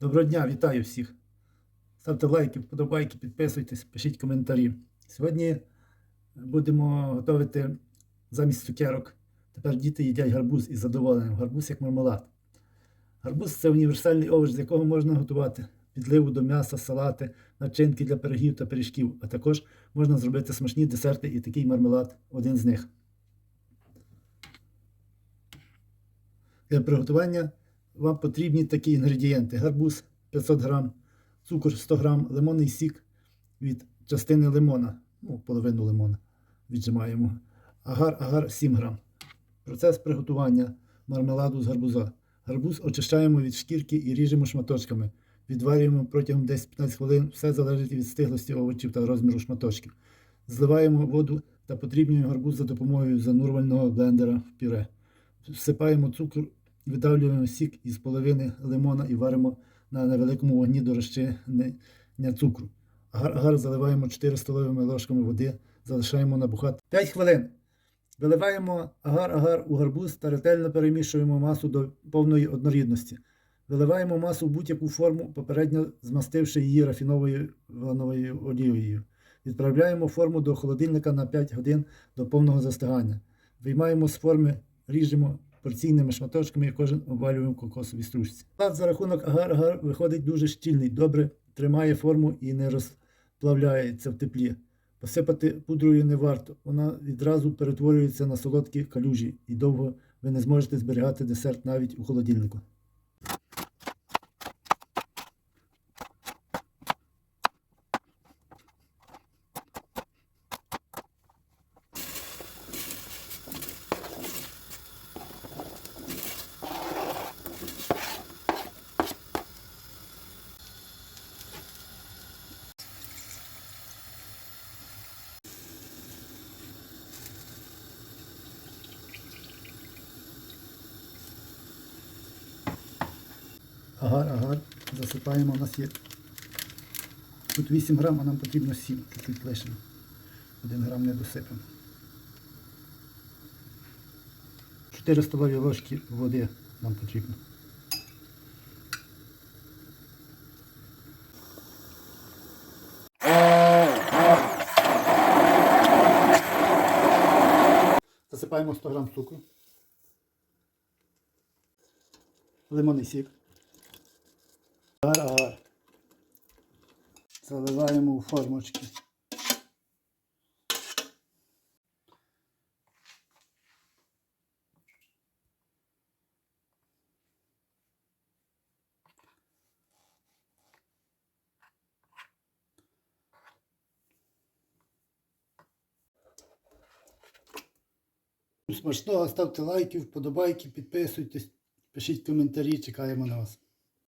Доброго дня, вітаю всіх. Ставте лайки, вподобайки, підписуйтесь, пишіть коментарі. Сьогодні будемо готувати замість цукерок. Тепер діти їдять гарбуз із задоволенням. Гарбуз як мармелад. Гарбуз це універсальний овоч, з якого можна готувати підливу до м'яса, салати, начинки для пирогів та пиріжків, а також можна зробити смачні десерти і такий мармелад один з них. Для приготування вам потрібні такі інгредієнти: гарбуз 500 грам, цукор 100 грам, лимонний сік від частини лимона, ну, половину лимона віджимаємо, агар, агар 7 грам. Процес приготування мармеладу з гарбуза. Гарбуз очищаємо від шкірки і ріжемо шматочками. Відварюємо протягом 10-15 хвилин, все залежить від стиглості овочів та розміру шматочків. Зливаємо воду та подрібнюємо гарбуз за допомогою занурювального блендера в пюре. Всипаємо цукор, видавлюємо сік із половини лимона і варимо на невеликому вогні до розчинення цукру. Агар заливаємо 4 столовими ложками води, залишаємо набухати 5 хвилин. Виливаємо агар-агар у гарбуз та ретельно перемішуємо масу до повної однорідності. Виливаємо масу в будь-яку форму, попередньо змастивши її рафіновою лановою олією. Відправляємо форму до холодильника на 5 годин до повного застигання. Виймаємо з форми, ріжемо порційними шматочками і кожен обвалюємо в кокосовій стружці. Склад за рахунок агар-агар виходить дуже щільний, добре тримає форму і не розплавляється в теплі. Посипати пудрою не варто, вона відразу перетворюється на солодкі калюжі і довго ви не зможете зберігати десерт навіть у холодильнику. Агар, агар. Засипаємо. У нас є тут 8 грам, а нам потрібно 7. Чуть-чуть лишимо. 1 грам не досипемо. 4 столові ложки води нам потрібно. Засипаємо 100 грам цукру. Лимонний сік. Агар-агар. Заливаємо у формочки. Смачного ставте лайки, вподобайки, підписуйтесь, пишіть коментарі, чекаємо на вас.